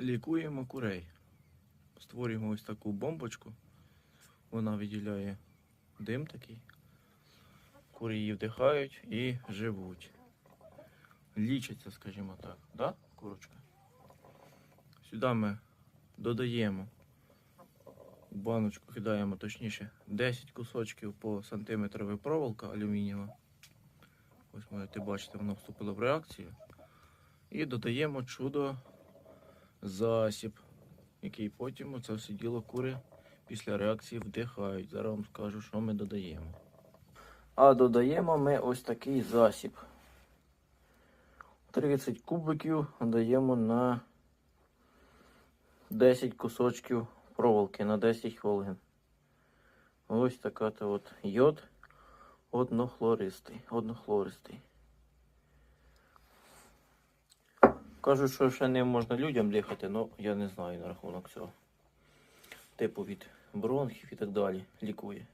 лікуємо курей. Створюємо ось таку бомбочку. Вона виділяє дим такий. Кури її вдихають і живуть. Лічаться, скажімо так. Да, курочка? Сюди ми додаємо баночку кидаємо точніше 10 кусочків по сантиметрові проволока алюмінієва. Ось можете бачити, воно вступило в реакцію. І додаємо чудо засіб, який потім це все діло кури після реакції вдихають. Зараз вам скажу, що ми додаємо. А додаємо ми ось такий засіб. 30 кубиків даємо на 10 кусочків проволоки на 10 хвилин. Ось така от йод однохлористий. однохлористий. Кажуть, що ще не можна людям дихати, але я не знаю на рахунок цього. Типу від бронхів і так далі лікує.